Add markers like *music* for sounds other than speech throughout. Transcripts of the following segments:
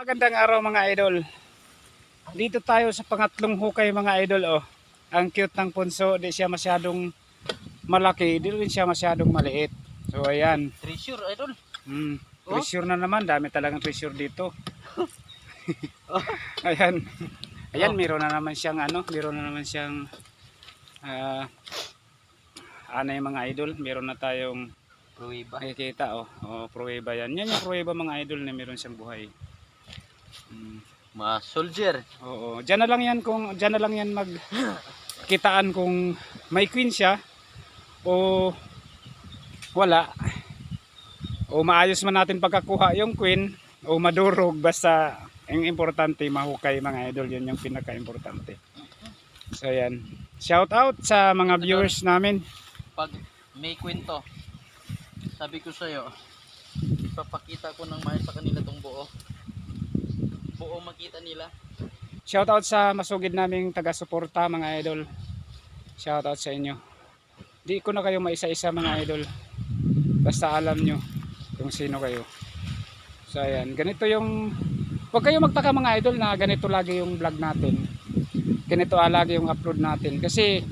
Magandang araw mga idol. Dito tayo sa pangatlong hukay mga idol oh. Ang cute ng punso, di siya masyadong malaki, di rin siya masyadong maliit. So ayan, Treasure, idol. hmm, Oh? treasure na naman, dami talagang treasure dito. *laughs* *laughs* ayan. Ayan, Oh. meron na naman siyang ano, meron na naman siyang ah ano yung mga idol, meron na tayong Pruiba. Nakikita oh, oh pruweba yan. Yan yung pruweba mga idol na meron siyang buhay. Mga soldier. oo, diyan na lang yan kung diyan na lang yan mag kitaan kung may queen siya o wala. O maayos man natin pagkakuha yung queen o madurog basta ang importante mahukay mga idol yun yung pinaka-importante. So yan. Shout out sa mga viewers namin. Pag may kwento, sabi ko sa'yo, papakita ko ng maayos sa kanila tong buo. Buo makita nila. Shoutout sa masugid naming taga-suporta mga idol. Shoutout sa inyo. Di ko na kayo maisa-isa mga idol. Basta alam nyo kung sino kayo. So ayan, ganito yung Huwag kayo magtaka mga idol na ganito lagi yung vlog natin. Ganito ah, lagi yung upload natin kasi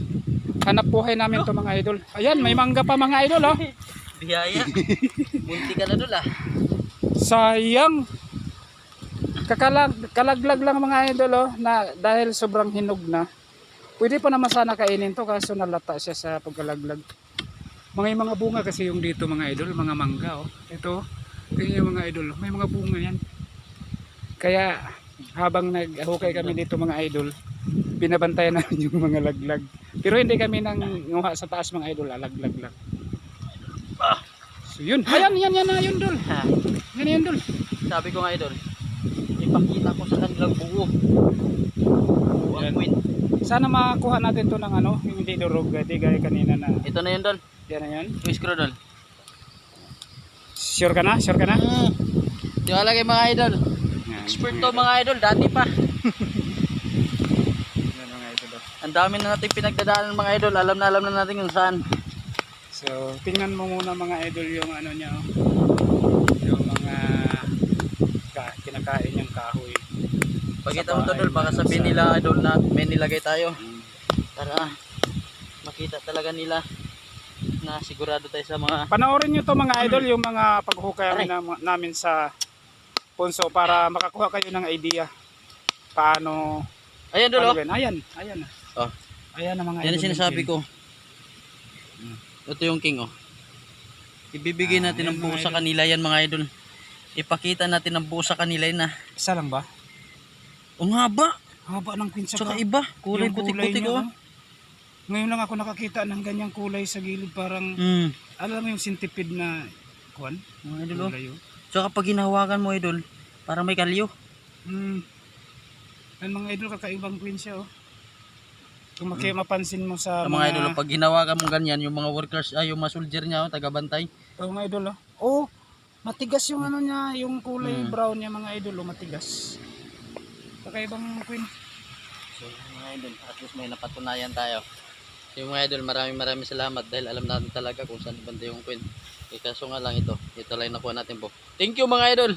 hanap buhay namin to mga idol. Ayan, may mangga pa mga idol oh. *laughs* Biyaya. Munti ka na dul ah. Sayang. Kakalag, kalaglag lang mga idol oh, na dahil sobrang hinog na. Pwede pa naman sana kainin to kaso nalata siya sa pagkalaglag. Mga mga bunga kasi yung dito mga idol, mga mangga oh. Ito, kaya yung mga idol, may mga bunga yan. Kaya habang naghukay kami dito mga idol, binabantayan *laughs* namin yung mga laglag. Pero hindi kami nang nguha sa taas mga idol, alaglag lang. So yun, ayan, yan, yan, yan, yun dol. Yan, yan dol. Sabi ko nga idol, ipakita ko sa kanilang buo. Sana makakuha natin to ng ano, yung hindi durog, di gaya kanina na. Ito na yun dol. Yan na yan. Twist ko dol. Sure ka na? Sure ka na? Hmm. Di wala kay mga idol. Yan. Expert to mga idol, dati pa. *laughs* Yan mga idol. oh. Ang dami na nating pinagdadaanan mga idol. Alam na alam na natin kung saan. So, tingnan mo muna mga idol yung ano niya. oh. Yung mga ka, kinakain niyang kahoy. Pagkita Sa mo to dol, baka sabihin sa- nila idol na may nilagay tayo. Mm. Para makita talaga nila na sigurado tayo sa mga Panoorin niyo to mga idol yung mga paghukay Aray. na, namin sa punso para makakuha kayo ng idea paano Ayan dol oh. gawin. Ayan, ayan. Oh. Ayan ang mga Yan ang idol sinasabi ko. Ito yung king oh. Ibibigay Ah, natin yan, ang buo mga sa idol. kanila yan mga idol. Ipakita natin ang buo sa kanila na. Isa lang ba? Ang haba. Haba ng queen Tsaka saka iba. Kulay putik-putik oh. Ngayon lang ako nakakita ng ganyang kulay sa gilid parang Hmm. alam mo yung centipede na kuan? Mga idol oh. Kulay yun. Tsaka pag hinahawakan mo idol, parang may kalyo. Hmm. Ang mga idol kakaibang queen siya oh. Kung maki mapansin mo sa Sa mga idol, oh, pag hinawakan mo ganyan, yung mga workers, ay yung mga soldier niya, oh, taga-bantay. Oh, mga idol oh. Oh, matigas yung ano niya, yung kulay Hmm. brown niya mga idol oh, matigas. Kakaibang queen. So mga idol, at least may napatunayan tayo. So yung mga idol, maraming maraming salamat dahil alam natin talaga kung saan banda yung queen. Eh, kaso nga lang ito, ito lang nakuha natin po. Thank you mga idol!